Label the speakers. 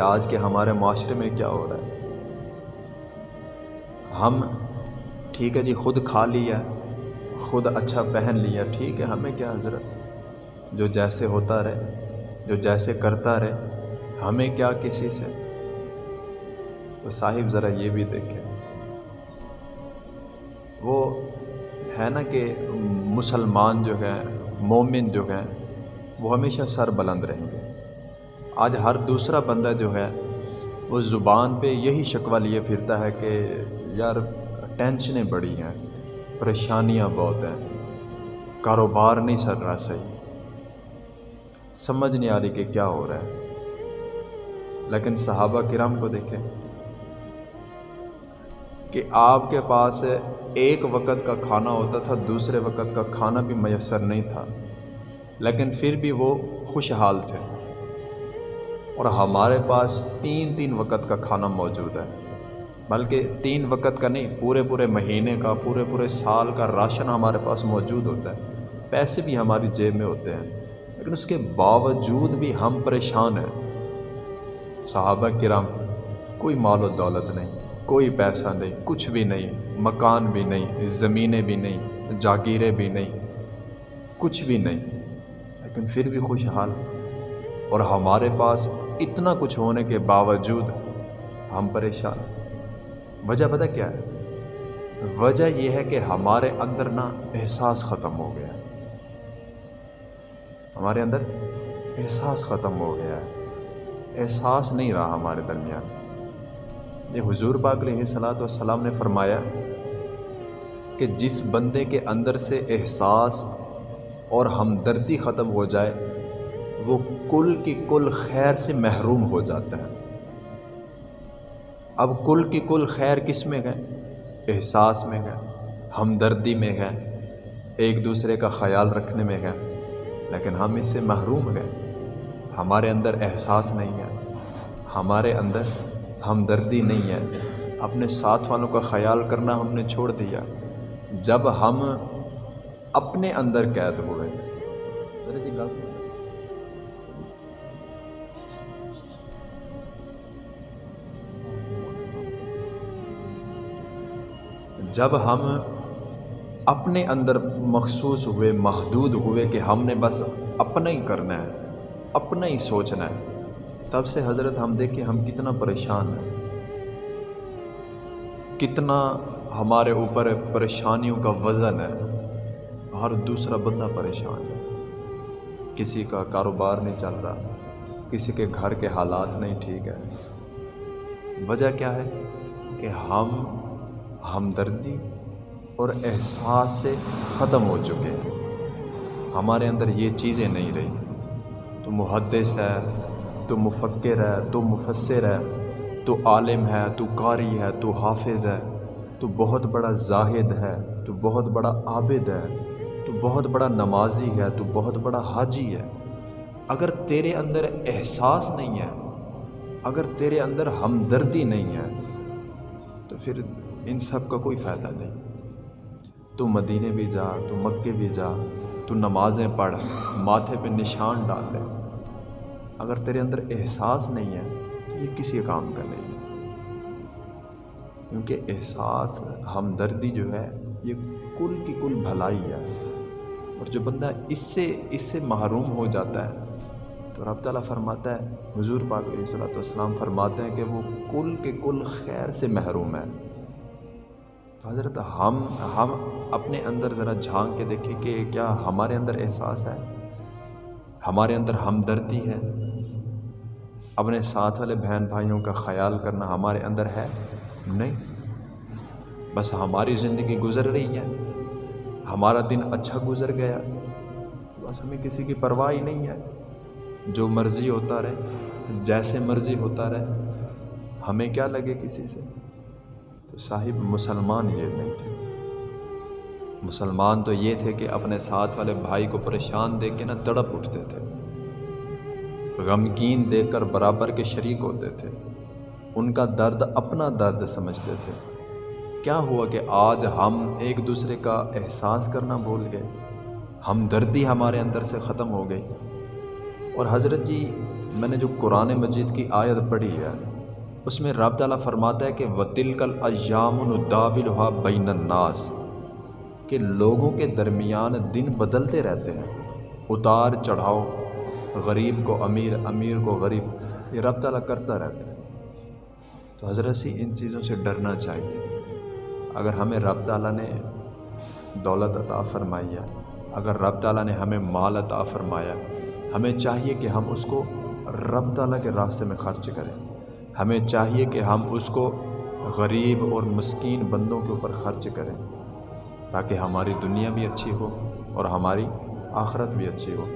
Speaker 1: कि आज के हमारे माशरे में क्या हो रहा है। हम, ठीक है जी, ख़ुद खा लिया, ख़ुद अच्छा पहन लिया, ठीक है, हमें क्या हज़रत? जो जैसे होता रहे, जो जैसे करता रहे, हमें क्या किसी से? तो साहिब ज़रा ये भी देखें। वो है ना कि मुसलमान जो हैं, मोमिन जो हैं, वो हमेशा सर बुलंद रहेंगे। आज हर दूसरा बंदा जो है वो ज़ुबान पे यही शक्वा लिए फिरता है कि, यार, टेंशनें बड़ी हैं, परेशानियाँ बहुत हैं, कारोबार नहीं चल रहा सही। समझ नहीं आ रही कि क्या हो रहा है। लेकिन सहाबा किराम को देखें कि आपके पास एक वक़्त का खाना होता था, दूसरे वक़्त का खाना भी मैसर नहीं था, लेकिन फिर भी वो खुशहाल थे। और हमारे पास तीन तीन वक़्त का खाना मौजूद है। बल्कि तीन वक़्त का नहीं पूरे पूरे महीने का पूरे पूरे साल का राशन हमारे पास मौजूद होता है। पैसे भी हमारी जेब में होते हैं। लेकिन उसके बावजूद भी हम परेशान हैं। साहबा किराम, कोई माल दौलत नहीं, कोई पैसा नहीं, कुछ भी नहीं, मकान भी नहीं, ज़मीनें भी नहीं, जागीरें भी नहीं, कुछ भी नहीं। लेकिन फिर भी खुशहाल। और हमारे पास इतना कुछ होने के बावजूद हम परेशान वजह पता क्या है? वजह यह है कि हमारे अंदर ना एहसास ख़त्म हो गया हमारे अंदर एहसास ख़त्म हो गया है। एहसास नहीं रहा हमारे दरमियान। ये हुजूर पाक सलात सलाम ने फरमाया कि जिस बंदे के अंदर से एहसास और हमदर्दी ख़त्म हो जाए वो कुल की कुल खैर से महरूम हो जाता है। अब कुल की कुल खैर किसमें है? एहसास में है, हमदर्दी में है, एक दूसरे का ख्याल रखने में है। लेकिन हम इससे महरूम हैं। हमारे अंदर एहसास नहीं है, हमारे अंदर हमदर्दी नहीं है। अपने साथ वालों का ख्याल करना हमने छोड़ दिया। जब हम अपने अंदर कैद हुए। जी जब हम अपने अंदर मखसूस हुए, महदूद हुए कि हमने बस अपना ही करना है, अपना ही सोचना है, तब से हज़रत हम देखें हम कितना परेशान हैं। कितना हमारे ऊपर परेशानियों का वज़न है। हर दूसरा बंदा परेशान है। किसी का कारोबार नहीं चल रहा, किसी के घर के हालात नहीं ठीक है। वजह क्या है? कि हम हमदर्दी और एहसास से ख़त्म हो चुके हैं। हमारे अंदर ये चीज़ें नहीं रही। तो मुहदस है तो मुफ़क्र है तो मुफसर है तो आलिम है तो कारी है तो हाफिज़ है तो बहुत बड़ा जाहिद है तो बहुत बड़ा आबिद है तो बहुत बड़ा नमाजी है तो बहुत बड़ा हाजी है। अगर तेरे अंदर एहसास नहीं है, अगर तेरे अंदर हमदर्दी नहीं है तो फिर इन सब का कोई फ़ायदा नहीं। तू मदीने भी जा, तू मक्के भी जा, तू नमाज़ें पढ़, माथे पे निशान डाल ले। अगर तेरे अंदर एहसास नहीं है तो ये किसी काम का नहीं है। क्योंकि एहसास, हमदर्दी जो है, ये कुल की कुल भलाई है। और जो बंदा इससे इससे महरूम हो जाता है तो रब ताला फरमाता है, हुजूर पाक सलाम फरमाते हैं कि वो कुल के कुल खैर से महरूम है। तो हज़रत, हम हम अपने अंदर ज़रा झाँक के देखें कि क्या हमारे अंदर एहसास है? हमारे अंदर हमदर्दी है? अपने साथ वाले बहन भाइयों का ख्याल करना हमारे अंदर है? नहीं। बस हमारी ज़िंदगी गुज़र रही है। हमारा दिन अच्छा गुज़र गया। बस हमें किसी की परवाह ही नहीं है। जो मर्ज़ी होता रहे, जैसे मर्ज़ी होता रहे, हमें क्या लगे किसी से? साहिब मुसलमान ये नहीं थे। मुसलमान तो ये थे कि अपने साथ वाले भाई को परेशान देख के ना तड़प उठते थे। गमगीन देखकर बराबर के शरीक होते थे। उनका दर्द अपना दर्द समझते थे। क्या हुआ कि आज हम एक दूसरे का एहसास करना भूल गए। हमदर्दी हमारे अंदर से ख़त्म हो गई। और हज़रत जी, मैंने जो कुरान मजीद की आयत पढ़ी है उसमें रब ताला फरमाता है कि वतिल कल अयामुदाविलहा नास कि लोगों के दरमियान दिन बदलते रहते हैं। उतार चढ़ाव गरीब को अमीर अमीर को गरीब, ये रब ताला करता रहता है। तो हज़रत सी इन चीज़ों से डरना चाहिए। अगर हमें रब ताला ने दौलत अता फरमाई है, अगर रब ताला ने हमें माल अता फरमाया हमें चाहिए कि हम उसको रब ताला के रास्ते में खर्च करें। हमें चाहिए कि हम उसको गरीब और मस्कीन बंदों के ऊपर खर्च करें, ताकि हमारी दुनिया भी अच्छी हो और हमारी आखरत भी अच्छी हो।